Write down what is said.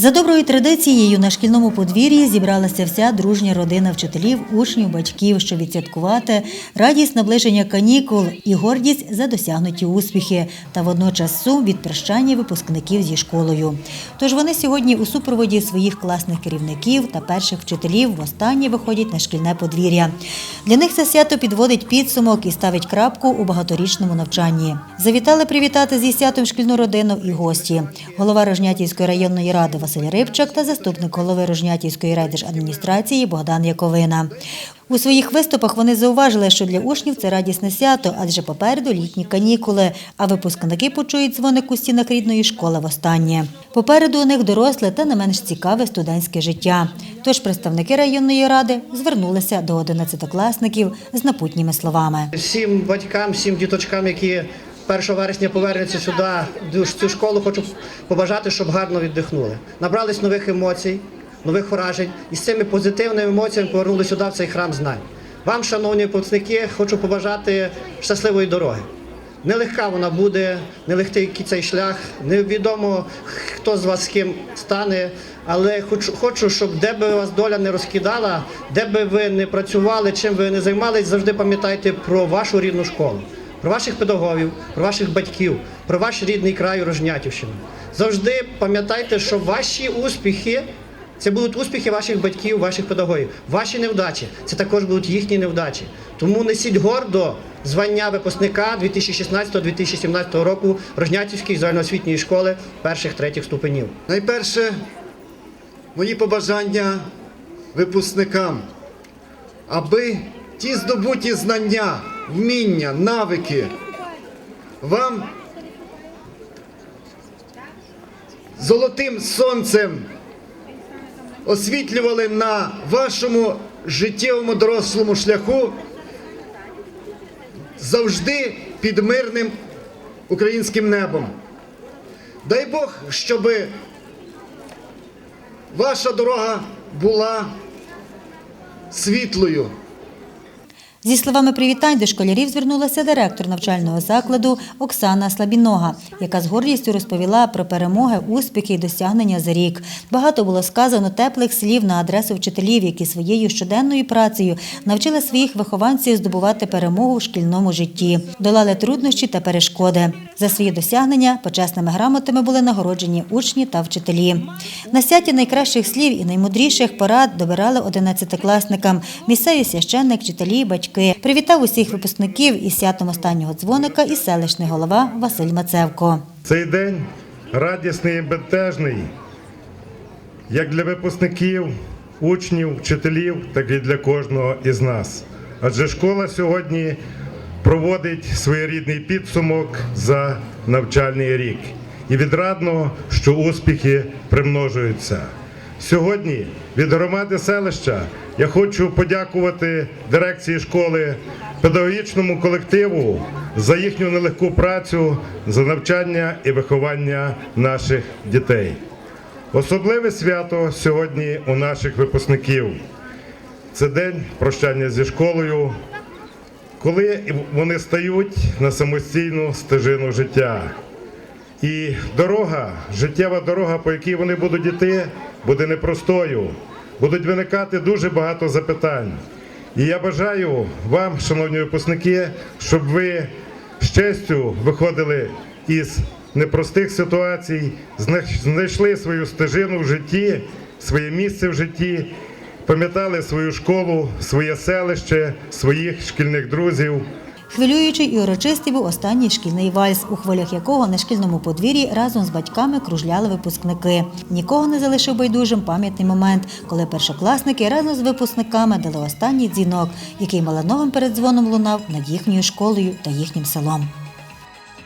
За доброю традицією на шкільному подвір'ї зібралася вся дружня родина вчителів, учнів, батьків, щоб відсвяткувати радість наближення канікул і гордість за досягнуті успіхи, та водночас сум від прощання випускників зі школою. Тож вони сьогодні у супроводі своїх класних керівників та перших вчителів востаннє виходять на шкільне подвір'я. Для них це свято підводить підсумок і ставить крапку у багаторічному навчанні. Завітали привітати зі святом шкільну родину і гості. Голова Рожнятівської районної ради Василь Рибчак та заступник голови Рожнятівської райдержадміністрації Богдан Яковина. У своїх виступах вони зауважили, що для учнів це радісне свято, адже попереду літні канікули, а випускники почують дзвоник у стінах рідної школи востаннє. Попереду у них доросле та не менш цікаве студентське життя. Тож представники районної ради звернулися до одинадцятикласників з напутніми словами. Всім батькам, всім діточкам, які 1 вересня повернуться сюди, в цю школу, хочу побажати, щоб гарно віддихнули. Набрались нових емоцій, нових вражень і з цими позитивними емоціями повернули сюди, в цей храм знань. Вам, шановні випускники, хочу побажати щасливої дороги. Нелегка вона буде, нелегкий цей шлях, невідомо хто з вас з ким стане, але хочу, хочу, щоб де би вас доля не розкидала, де би ви не працювали, чим ви не займались, завжди пам'ятайте про вашу рідну школу, про ваших педагогів, про ваших батьків, про ваш рідний край Рожнятівщину. Завжди пам'ятайте, що ваші успіхи. Це будуть успіхи ваших батьків, ваших педагогів. Ваші невдачі це також будуть їхні невдачі. Тому несіть гордо звання випускника 2016-2017 року Рожнятівської загальноосвітньої школи перших третіх ступенів. Найперше, мої побажання випускникам, аби ті здобуті знання, вміння, навики вам золотим сонцем освітлювали на вашому життєвому дорослому шляху завжди під мирним українським небом. Дай Бог, щоби ваша дорога була світлою. Зі словами привітань до школярів звернулася директор навчального закладу Оксана Слабінога, яка з гордістю розповіла про перемоги, успіхи і досягнення за рік. Багато було сказано теплих слів на адресу вчителів, які своєю щоденною працею навчили своїх вихованців здобувати перемогу в шкільному житті, долали труднощі та перешкоди. За свої досягнення почесними грамотами були нагороджені учні та вчителі. На святі найкращих слів і наймудріших порад добирали одинадцятикласникам місцеві священник, вчителі, батьки. Привітав усіх випускників із святом останнього дзвоника і селищний голова Василь Мацевко. Цей день радісний і бентежний як для випускників, учнів, вчителів, так і для кожного із нас. Адже школа сьогодні проводить своєрідний підсумок за навчальний рік. І відрадно, що успіхи примножуються. Сьогодні від громади селища я хочу подякувати дирекції школи, педагогічному колективу за їхню нелегку працю, за навчання і виховання наших дітей. Особливе свято сьогодні у наших випускників. Це день прощання зі школою, коли вони стають на самостійну стежину життя. І дорога, життєва дорога, по якій вони будуть йти, буде непростою. Будуть виникати дуже багато запитань. І я бажаю вам, шановні випускники, щоб ви з честю виходили із непростих ситуацій, знайшли свою стежину в житті, своє місце в житті, пам'ятали свою школу, своє селище, своїх шкільних друзів. Хвилюючий і урочистий був останній шкільний вальс, у хвилях якого на шкільному подвір'ї разом з батьками кружляли випускники. Нікого не залишив байдужим пам'ятний момент, коли першокласники разом з випускниками дали останній дзвінок, який малановим передзвоном лунав над їхньою школою та їхнім селом.